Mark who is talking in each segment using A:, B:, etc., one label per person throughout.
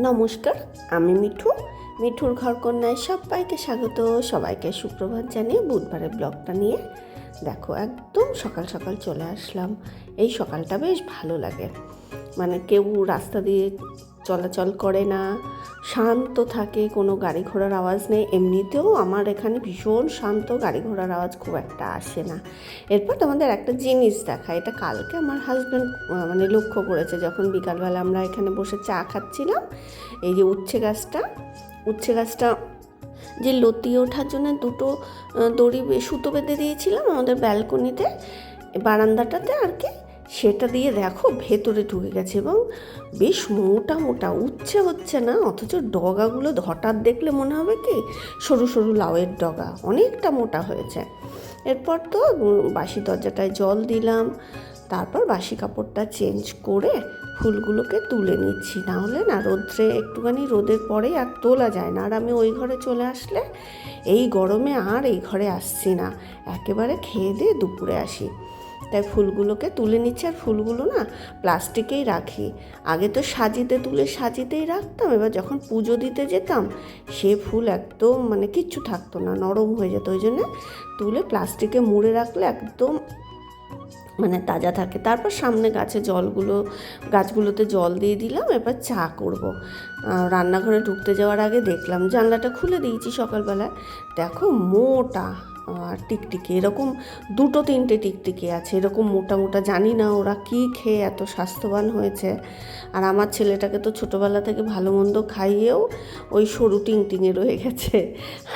A: নমস্কার, আমি মিঠু। মিঠুর ঘর কন্যায় সবাইকে স্বাগত। সবাইকে সুপ্রভাত জানিয়ে বুধবারের ব্লগটা নিয়ে দেখো, একদম সকাল সকাল চলে আসলাম। এই সকালটা বেশ ভালো লাগে। মানে কেউ রাস্তা দিয়ে চলাচল করে না। শান্ত থাকে, কোনো গাড়ি ঘোড়ার আওয়াজ নেই। এমনিতেও আমার এখানে ভীষণ শান্ত গাড়ি ঘোড়ার আওয়াজ খুব একটা আসে না। এরপর তোমাদের একটা জিনিস দেখা, এটা কালকে আমার হাজব্যান্ড মানে লক্ষ্য করেছে। যখন বিকালবেলা আমরা এখানে বসে চা খাচ্ছিলাম, এই যে উচ্ছে গাছটা উচ্ছে গাছটা যে লতিয়ে ওঠার জন্য দুটো দড়ি সুতো বেঁধে দিয়েছিলাম আমাদের ব্যালকনিতে বারান্দাটাতে আর কি। সেটা দিয়ে দেখো ভেতরে ঢুকে গেছে এবং বেশ মোটা মোটা, উচ্ছে হচ্ছে না, অথচ ডগাগুলো হঠাৎ দেখলে মনে হবে কি, সরু সরু লাউয়ের ডগা, অনেকটা মোটা হয়েছে। এরপর তো বাসি দরজাটায় জল দিলাম, তারপর বাসি কাপড়টা চেঞ্জ করে ফুলগুলোকে তুলে নিচ্ছি। না হলে না রোদ্রে একটুখানি রোদের পরেই আর তোলা যায় না। আর আমি ওই ঘরে চলে আসলে এই গরমে আর এই ঘরে আসছি না। একেবারে খেয়ে দিয়ে দুপুরে আসি। তাই ফুলগুলোকে তুলে নিচ্ছি আর ফুলগুলো না প্লাস্টিকেই রাখি। আগে তো সাজিতে তুলে সাজিতেই রাখতাম, এবার যখন পুজো দিতে যেতাম, সে ফুল একদম মানে কিচ্ছু থাকতো না, নরম হয়ে যেত। ওই জন্য তুলে প্লাস্টিকে মুড়ে রাখলে একদম মানে তাজা থাকে। তারপর সামনে গাছে জলগুলো, গাছগুলোতে জল দিয়ে দিলাম, এবার চা করব। রান্নাঘরে ঢুকতে যাওয়ার আগে দেখলাম জানলাটা খুলে দিয়েছি সকালবেলায়। দেখো মোটা টিকটিকি, এরকম দুটো তিনটে টিকটিকি আছে, এরকম মোটা মোটা জানি না ওরা কী খেয়ে এত স্বাস্থ্যবান হয়েছে। আর আমার ছেলেটাকে তো ছোটোবেলা থেকে ভালো মন্দ খাইয়েও ওই সরু টিংটিঙে রয়ে গেছে।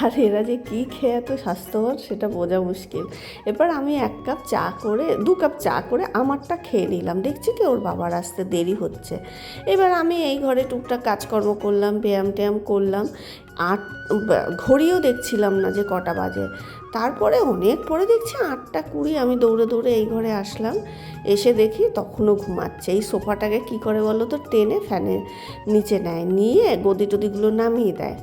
A: আর এরা যে কী খেয়ে এত স্বাস্থ্যবান সেটা বোঝা মুশকিল। এবার আমি এক কাপ চা করে, দু কাপ চা করে আমারটা খেয়ে নিলাম। দেখছি কি ওর বাবার আসতে দেরি হচ্ছে। এবার আমি এই ঘরে টুকটাক কাজকর্ম করলাম, ব্যায়াম ট্যায়াম করলাম। আট ঘড়িও দেখছিলাম না যে কটা বাজে। তারপরে অনেক পরে দেখছি আটটা কুড়ি, আমি দৌড়ে দৌড়ে এই ঘরে আসলাম। এসে দেখি তখনও ঘুমাচ্ছে। এই সোফাটাকে কি করে বলো তো? টেনে ফ্যানের নিচে নেয়, নিয়ে গদি টদিগুলো নামিয়ে দেয়।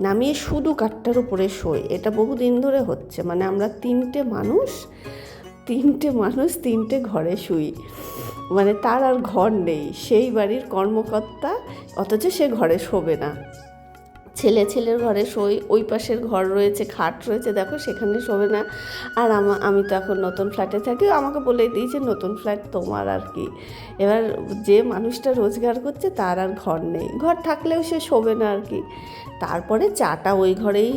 A: নামিয়ে শুধু কাঠটার উপরে শোয়। এটা বহুদিন ধরে হচ্ছে। মানে আমরা তিনটে মানুষ তিনটে মানুষ তিনটে ঘরে শুই। মানে তার আর ঘর নেই। সেই বাড়ির কর্মকর্তা, অথচ সে ঘরে শোবে না। ছেলে ছেলের ঘরে শোই ওই পাশের ঘর রয়েছে, খাট রয়েছে, দেখো সেখানে শোবে না। আর আমা তো এখন নতুন ফ্ল্যাটে থাকি আমাকে বলে দিয়েছে, নতুন ফ্ল্যাট তোমার আর কি। এবার যে মানুষটা রোজগার করছে, তার আর ঘর নেই। ঘর থাকলেও সে শোবে না আর কি। তারপরে চাটা ওই ঘরেই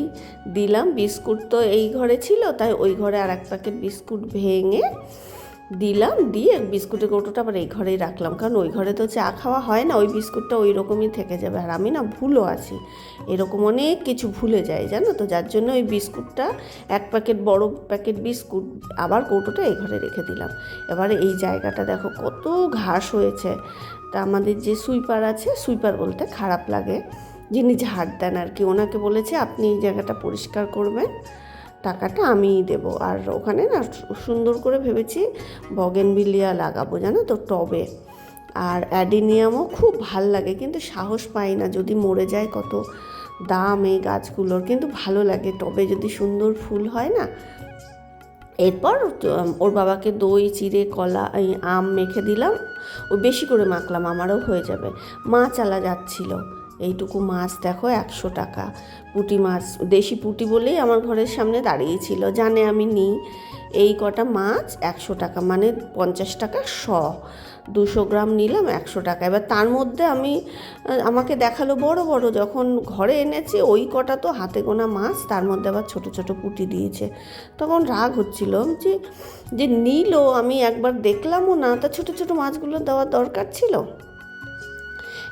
A: দিলাম, বিস্কুট তো এই ঘরে ছিল, তাই ওই ঘরে আর এক প্যাকেট বিস্কুট ভেঙে দিলাম, দিয়ে বিস্কুটের কৌটোটা আবার এই ঘরেই রাখলাম। কারণ ওই ঘরে তো চা খাওয়া হয় না, ওই বিস্কুটটা ওই রকমই থেকে যাবে। আর আমি না ভুলও আছি। এরকম অনেক কিছু ভুলে যাই, জানো তো? যার জন্য ওই বিস্কুটটা, এক প্যাকেট বড় প্যাকেট বিস্কুট, আবার কৌটোটা এই ঘরে রেখে দিলাম। এবারে এই জায়গাটা দেখো কত ঘাস হয়েছে। তা আমাদের যে সুইপার আছে, সুইপার বলতে খারাপ লাগে। যিনি ঝাড় দেন আর কি, ওনাকে বলেছে আপনি এই জায়গাটা পরিষ্কার করবেন। টাকাটা আমিই দেবো। আর ওখানে না সুন্দর করে ভেবেছি বগেনভিলিয়া লাগাবো, জানো তো, টবে। আর অ্যাডিনিয়ামও খুব ভালো লাগে, কিন্তু সাহস পাই না যদি মরে যায় কত দাম এই গাছগুলোর। কিন্তু ভালো লাগে, টবে যদি সুন্দর ফুল হয় না। এরপর ওর বাবাকে দই, চিড়ে, কলা আম মেখে দিলাম। ও বেশি করে মাখলাম, আমারও হয়ে যাবে। মা চালা যাচ্ছিল। এইটুকু মাছ দেখো, একশো টাকা। পুঁটি মাছ, দেশি পুঁটি বলেই আমার ঘরের সামনে দাঁড়িয়েছিল। জানে আমি নিই। এই কটা মাছ একশো টাকা মানে পঞ্চাশ টাকা শ। দুশো গ্রাম নিলাম, একশো টাকা। এবার তার মধ্যে আমি আমাকে দেখাল বড় বড়, যখন ঘরে এনেছি, ওই কটা তো হাতে গোনা মাছ, তার মধ্যে আবার ছোট ছোট পুঁটি দিয়েছে। তখন রাগ হচ্ছিল যে যে নিল, আমি একবার দেখলামও না। তা ছোট ছোট মাছগুলো দেওয়ার দরকার ছিল?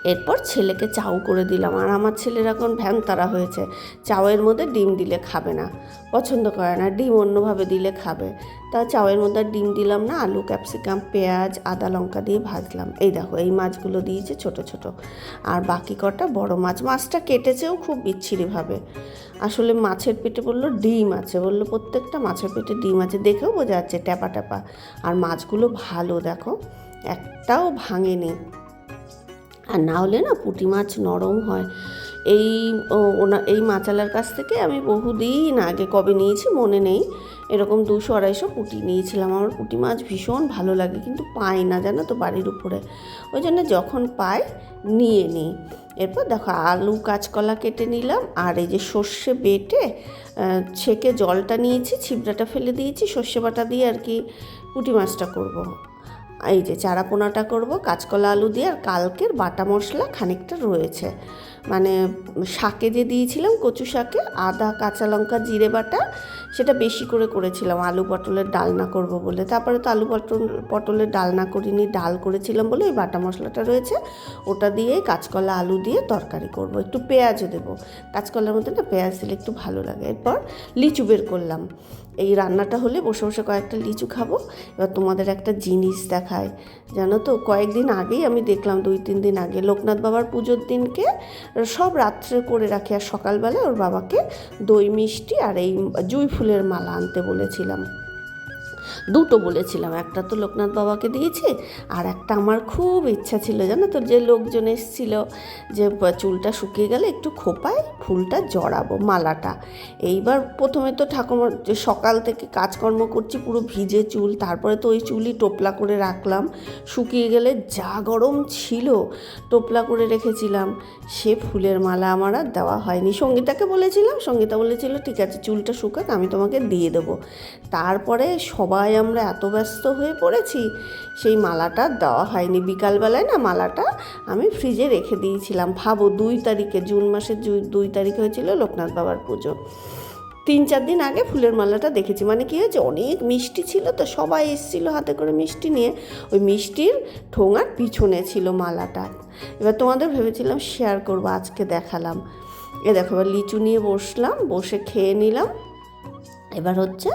A: এরপর ছেলেকে চাউ করে দিলাম। আর আমার ছেলের এখন ভ্যান তারা হয়েছে। চাউয়ের মধ্যে ডিম দিলে খাবে না। পছন্দ করে না, ডিম অন্যভাবে দিলে খাবে। তা চাউয়ের মধ্যে ডিম দিলাম না, আলু, ক্যাপসিকাম, পেঁয়াজ, আদা, লঙ্কা দিয়ে ভাজলাম। এই দেখো, এই মাছগুলো দিয়েছে ছোট ছোট। আর বাকি কটা বড় মাছ। মাছটা কেটেছেও খুব বিচ্ছিরিভাবে। আসলে মাছের পেটে বলল ডিম আছে, বলল প্রত্যেকটা মাছের পেটে ডিম আছে। দেখেও বোঝা যাচ্ছে ট্যাপা ট্যাপা। আর মাছগুলো ভালো, দেখো। একটাও ভাঙেনি। আর না হলে না পুঁটি মাছ নরম হয়। এই ওনা, এই মাচালার কাছ থেকে আমি বহুদিন আগে কবে নিয়েছি মনে নেই। এরকম দুশো আড়াইশো পুঁটি নিয়েছিলাম। আমার পুঁটি মাছ ভীষণ ভালো লাগে, কিন্তু পাই না জানো তো বাড়ির উপরে। ওই জন্য যখন পাই, নিয়ে নিই। এরপর দেখো আলু কাঁচকলা কেটে নিলাম, আর এই যে সর্ষে বেটে ছেঁকে জলটা নিয়েছি, ছিবড়াটা ফেলে দিয়েছি, সর্ষে বাটা দিয়ে আর কি পুঁটি মাছটা করব। এই যে চারা পোনাটা করব কাঁচকলা আলু দিয়ে আর কালকের বাটা মশলা খানিকটা রয়েছে। মানে শাকে যে দিয়েছিলাম, কচু শাকে, আদা, কাঁচা লঙ্কা, জিরে বাটা, সেটা বেশি করে করেছিলাম। আলু পটলের ডালনা করব বলে। তারপরে তো আলু পটল, পটলের ডালনা করিনি, ডাল করেছিলাম বলে ওই বাটা মশলাটা রয়েছে। ওটা দিয়েই কাঁচকলা, আলু দিয়ে তরকারি করব। একটু পেঁয়াজও দেবো। কাঁচকলার মধ্যে না পেঁয়াজ দিলে একটু ভালো লাগে। এরপর লিচু বের করলাম। এই রান্নাটা হলে বসে বসে কয়েকটা লিচু খাব। এবার তোমাদের একটা জিনিস দেখায় জানো তো, কয়েকদিন আগেই আমি দেখলাম, দুই তিন দিন আগে লোকনাথ বাবার পুজোর দিনকে সব রাত্রে করে রাখি। আর সকালবেলায় ওর বাবাকে দই মিষ্টি আর এই জুঁই ফুলের মালা আনতে বলেছিলাম। দুটো বলেছিলাম, একটা তো লোকনাথ বাবাকে দিয়েছি আর একটা আমার খুব ইচ্ছা ছিল, জানো তো যে লোকজন এসেছিল যে চুলটা শুকিয়ে গেলে একটু খোপায় ফুলটা জড়াবো মালাটা। এইবার প্রথমে তো ঠাকুমার যে সকাল থেকে কাজকর্ম করছি, পুরো ভিজে চুল, তারপরে তো ওই চুলই টোপলা করে রাখলাম। শুকিয়ে গেলে যা গরম ছিল টোপলা করে রেখেছিলাম, সে ফুলের মালা আমার আর দেওয়া হয়নি। সঙ্গীতাকে বলেছিলাম, সঙ্গীতা বলেছিল, ঠিক আছে, চুলটা শুকাক, আমি তোমাকে দিয়ে দেবো। তারপরে সবাই আমরা এত ব্যস্ত হয়ে পড়েছি, সেই মালাটা দেওয়া হয়নি। বিকালবেলায় না মালাটা আমি ফ্রিজে রেখে দিয়েছিলাম। ভাবো, দুই তারিখে, জুন মাসের দুই তারিখ হয়েছিল লোকনাথ বাবার পুজো। তিন চার দিন আগে ফুলের মালাটা দেখেছি। মানে কি হয়েছে, অনেক মিষ্টি ছিল তো, সবাই এসেছিল হাতে করে মিষ্টি নিয়ে। ওই মিষ্টির ঠোঙার পিছনে ছিল মালাটা। এবার তোমাদের ভেবেছিলাম শেয়ার করব, আজকে দেখালাম। এ দেখো, এবার লিচু নিয়ে বসলাম, বসে খেয়ে নিলাম। এবার হচ্ছে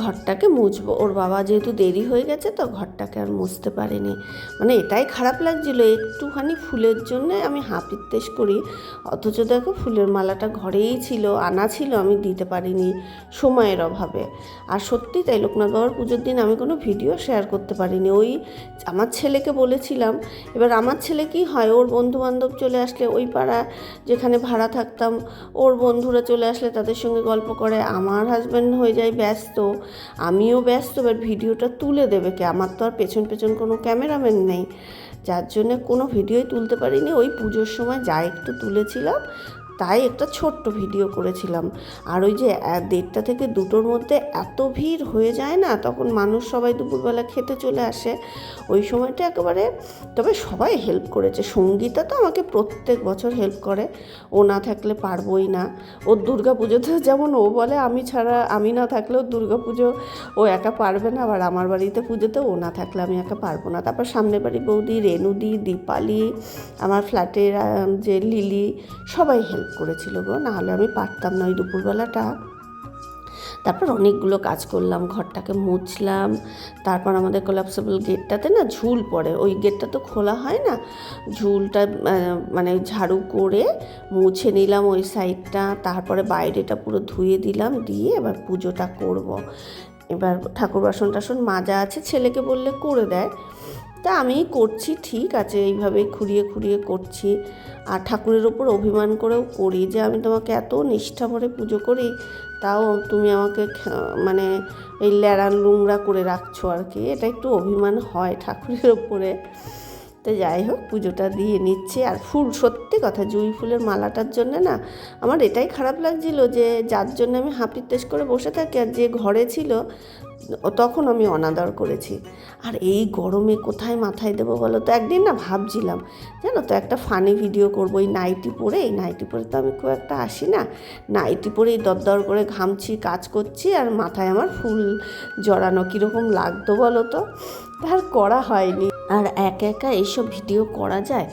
A: ঘরটাকে মুছবো। ওর বাবা যেহেতু দেরি হয়ে গেছে তো ঘরটাকে আর মুছতে পারিনি। মানে এটাই খারাপ লাগছিল, একটুখানি ফুলের জন্য আমি হাপিত্তেশ করি। অথচ দেখো ফুলের মালাটা ঘরেই ছিল, আনা ছিল, আমি দিতে পারিনি সময়ের অভাবে। আর সত্যি তাই লোকনাথ বাবার পুজোর দিন আমি কোনো ভিডিও শেয়ার করতে পারিনি। ওই আমার ছেলেকে বলেছিলাম, এবার আমার ছেলে কি হয়? ওর বন্ধু বান্ধব চলে আসলে ওই পাড়া যেখানে ভাড়া থাকতাম, ওর বন্ধুরা চলে আসলে তাদের সঙ্গে গল্প করে, আমার হাজব্যান্ড হয়ে যায়, ব্যস্ত। আমিও ব্যস্ত, এবার ভিডিওটা তুলে দেবে কে? আমার তো আর পেছন পেছন কোনো ক্যামেরাম্যান নেই। যার জন্য কোনো ভিডিওই তুলতে পারিনি। ওই পুজোর সময় যা একটু তুলেছিলাম তাই একটা ছোট্ট ভিডিও করেছিলাম। আর ওই যে দেড়টা থেকে দুটোর মধ্যে এত ভিড় হয়ে যায় না, তখন মানুষ সবাই দুপুরবেলা খেতে চলে আসে। ওই সময়টা একেবারে, তবে সবাই হেল্প করেছে। সঙ্গীতা তো আমাকে প্রত্যেক বছর হেল্প করে। ও না থাকলে পারবই না। ওর দুর্গা পুজোতে যেমন ও বলে, আমি ছাড়া, আমি না থাকলেও দুর্গা পুজো ও একা পারবে না। আবার আমার বাড়িতে পুজোতে ও না থাকলে আমি একা পারব না। তারপর সামনের বাড়ি বৌদি রেনুদি দীপালি, আমার ফ্ল্যাটের যে লিলি, সবাই হেল্প করেছিল গো, নাহলে আমি পারতাম না ওই দুপুরবেলাটা তারপর অনেকগুলো কাজ করলাম, ঘরটাকে মুছলাম, তারপর আমাদের কোলাপসেবল গেটটাতে না ঝুল পড়ে, ওই গেটটা তো খোলা হয় না, ঝুলটা মানে ঝাড়ু করে মুছে নিলাম ওই সাইডটা তারপরে বাইরেটা পুরো ধুয়ে দিলাম, দিয়ে এবার পুজোটা করব। এবার ঠাকুর বাসন টাসন মাজা আছে, ছেলেকে বললে করে দেয় তা আমি করছি, ঠিক আছে, এইভাবেই খুঁড়িয়ে খুঁড়িয়ে করছি। আর ঠাকুরের ওপর অভিমান করেও করি যে আমি তোমাকে এত নিষ্ঠা ভরে পুজো করি, তাও তুমি আমাকে মানে এই ল্যাড়ান লুংরা করে রাখছো আর কি। এটা একটু অভিমান হয় ঠাকুরের ওপরে। তো যাই হোক, পুজোটা দিয়ে নিচ্ছে। আর ফুল, সত্যি কথা, জুঁই ফুলের মালাটার জন্য না আমার এটাই খারাপ লাগছিল যে যার জন্য আমি হাপিত্তেশ করে বসে থাকি আর যে ঘরে ছিল তখন আমি অনাদর করেছি। আর এই গরমে কোথায় মাথায় দেবো বলো তো? একদিন না ভাবছিলাম, জানো তো একটা ফানি ভিডিও করব, এই নাইটি পরে, এই নাইটি পরে তো আমি খুব একটা আসি না। নাইটি পরে দরদর করে ঘামছি, কাজ করছি, আর মাথায় আমার ফুল জড়ানো কীরকম লাগতো বলো তো? তার করা হয়নি। আর একা একা এইসব ভিডিও করা যায়?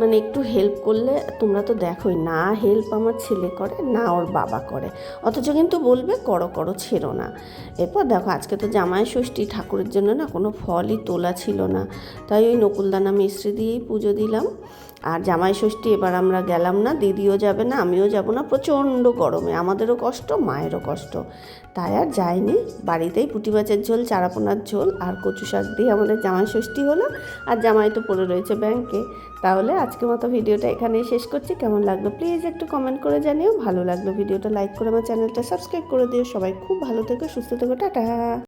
A: মানে একটু হেল্প করলে তোমরা তো দেখোই, না হেল্প আমার ছেলে করে, না ওর বাবা করে। অথচ কিন্তু বলবে, করো করো, ছেড়ো না। এরপর দেখো, আজকে তো জামাই ষষ্ঠী, ঠাকুরের জন্য না কোনো ফলই তোলা ছিল না। তাই ওই নকুলদানা মিশ্রি দিয়েই পুজো দিলাম। আর জামাই ষষ্ঠী, এবার আমরা গেলাম না, দিদিও যাবে না, আমিও যাব না, প্রচণ্ড গরমে, আমাদেরও কষ্ট, মায়েরও কষ্ট। তাই আর যাইনি, বাড়িতেই পুঁটি মাছের ঝোল, চারাপোনার ঝোল, আর কচু শাক দিয়ে আমাদের জামাই ষষ্ঠী হলো, আর জামাই তো পড়ে রয়েছে ব্যাংকে তাহলে আজকে মতো ভিডিওটা এখানেই শেষ করছি, কেমন লাগল প্লিজ একটু কমেন্ট করে জানিও, ভালো লাগল ভিডিওটা লাইক করে আমার চ্যানেলটা সাবস্ক্রাইব করে দিও, সবাই খুব ভালো থেকো, সুস্থ থেকো, টাটা।